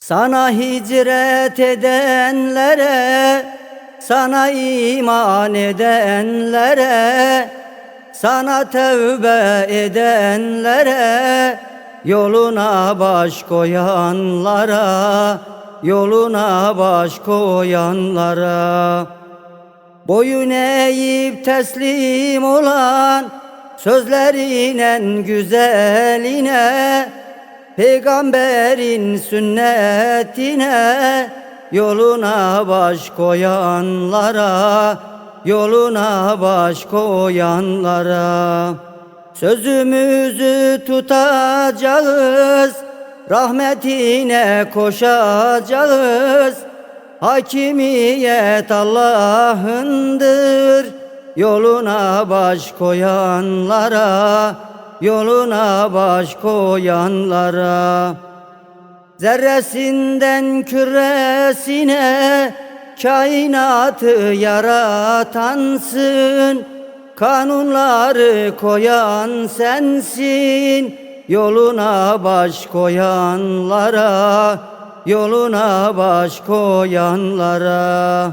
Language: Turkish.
Sana hicret edenlere, sana iman edenlere, sana tövbe edenlere, yoluna baş koyanlara, yoluna baş koyanlara. Boyun eğip teslim olan sözlerinin güzeline Peygamberin sünnetine yoluna baş koyanlara yoluna baş koyanlara. Sözümüzü tutacağız rahmetine koşacağız. Hakimiyet Allah'ındır Yoluna baş koyanlara Yoluna baş koyanlara Zerresinden küresine Kainatı yaratansın Kanunları koyan sensin Yoluna baş koyanlara Yoluna baş koyanlara